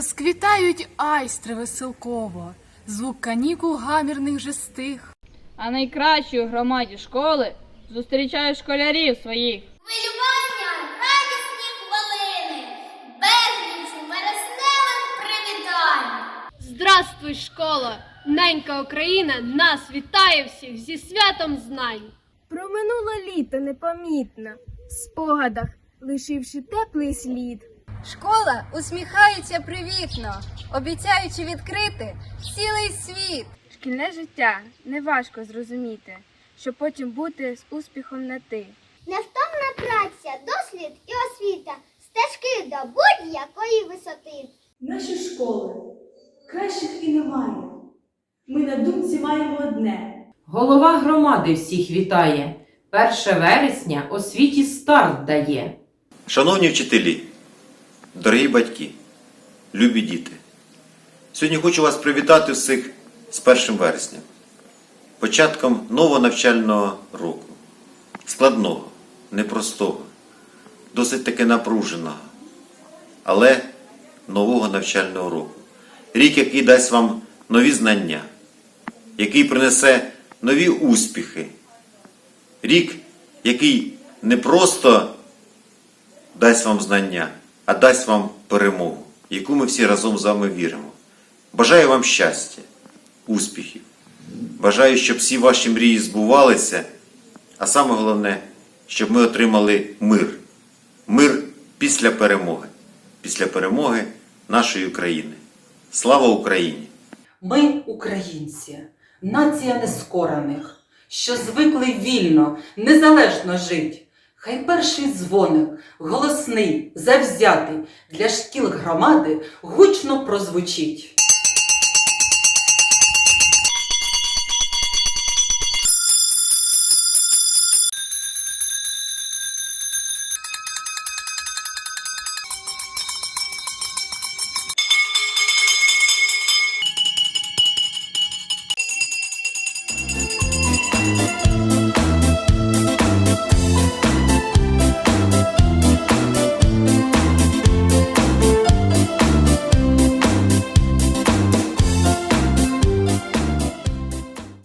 Розквітають айстри веселково, звук канікул гамірних же стих. А найкращою громаді школи зустрічаю школярів своїх. Хвилювання, радісні хвилини, безліч вересневих привітань. Здравствуй, школа! Ненька Україна нас вітає всіх зі святом знань. Проминуло літо непомітно, в спогадах лишивши теплий слід. Школа усміхається привітно, обіцяючи відкрити цілий світ. Шкільне життя неважко зрозуміти, щоб потім бути з успіхом на ти. Невтомна праця, дослід і освіта, стежки до будь-якої висоти. Наші школи кращих і немає. Ми на думці маємо одне. Голова громади всіх вітає. 1 вересня освіті старт дає. Шановні вчителі, дорогі батьки, любі діти, сьогодні хочу вас привітати всіх з 1 вересня, початком нового навчального року, складного, непростого, досить таки напруженого, але нового навчального року. Рік, який дасть вам нові знання, який принесе нові успіхи. Рік, який не просто дасть вам знання, а дасть вам перемогу, яку ми всі разом з вами віримо. Бажаю вам щастя, успіхів. Бажаю, щоб всі ваші мрії збувалися, а саме головне, щоб ми отримали мир. Мир після перемоги, після перемоги нашої України. Слава Україні! Ми, українці, нація нескорених, що звикли вільно, незалежно жить. Хай перший дзвоник, голосний, завзятий для шкіл громади гучно прозвучить.